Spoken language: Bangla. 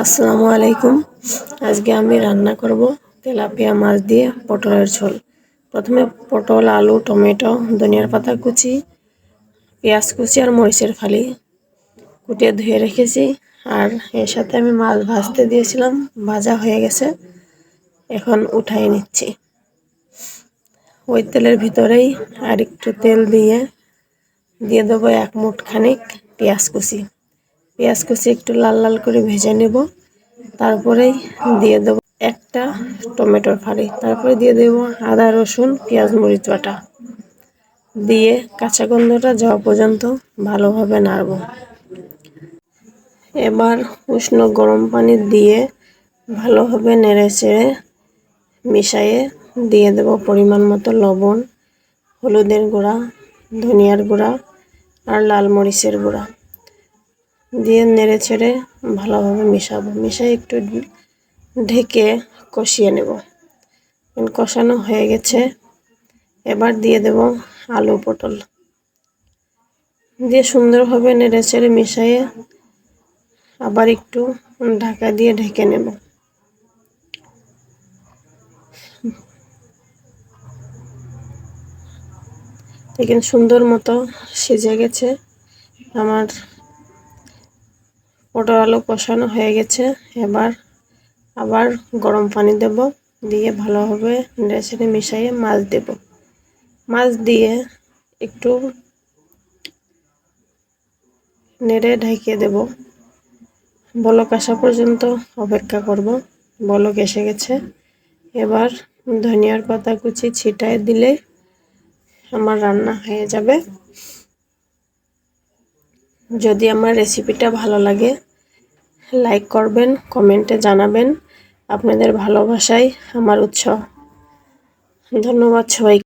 আসসালামু আলাইকুম। আজকে আমি রান্না করব তেলাপিয়া মাছ দিয়ে পটলের ঝোল। প্রথমে পটল, আলু, টমেটো, ধনিয়ার পাতা কুচি, পেঁয়াজ কুচি আর মরিচের ফালি কুটিয়ে ধুয়ে রেখেছি। আর এর সাথে আমি মাছ ভাজতে দিয়েছিলাম, ভাজা হয়ে গেছে। এখন উঠাই নিচ্ছি। ওই তেলের ভিতরেই আর একটু তেল দিয়ে দিয়ে দেবো এক মুঠ খানিক পেঁয়াজ কুচি। পেঁয়াজ কুচি একটু লাল লাল করে ভেজে নেব। তারপরেই দিয়ে দেব একটা টমেটোর ফালি। তারপরে দিয়ে দেব আদা, রসুন, পেঁয়াজ, মরিচ বাটা। দিয়ে কাঁচা গন্ধটা যাওয়া পর্যন্ত ভালোভাবে নাড়ব। এবার উষ্ণ গরম পানি দিয়ে ভালোভাবে নেড়ে চেড়ে মিশাইয়ে দিয়ে দেব পরিমাণ মতো লবণ, হলুদের গুঁড়া, ধনিয়ার গুঁড়া আর লাল মরিচের গুঁড়া। দিয়ে নেড়ে ছেড়ে ভালোভাবে মিশাবো। মিশাই একটু ঢেকে কষিয়ে নেব। কষানো হয়ে গেছে। এবার দিয়ে দেব আলু পটল। দিয়ে সুন্দরভাবে নেড়ে ছেড়ে মিশাইয়ে আবার একটু ঢাকা দিয়ে ঢেকে নেব। দেখেন সুন্দর মতো সিজে গেছে। আমার পটল আলু কষানো হয়ে গেছে। এবার আবার গরম পানি দেব, দিয়ে ভালোভাবে নেড়ে মিশাইয়ে মাছ দেব। মাছ দিয়ে একটু নেড়ে ঢেকে দেব। বলক আসা পর্যন্ত অপেক্ষা করব। বলক এসে গেছে। এবার ধনিয়ার পাতা কুচি ছিটায় দিলে আমার রান্না হয়ে যাবে। যদি আমার রেসিপিটা ভালো লাগে লাইক করবেন কমেন্টে জানাবেন। আপনাদের ভালোবাসাই আমার উৎস। ধন্যবাদ সবাই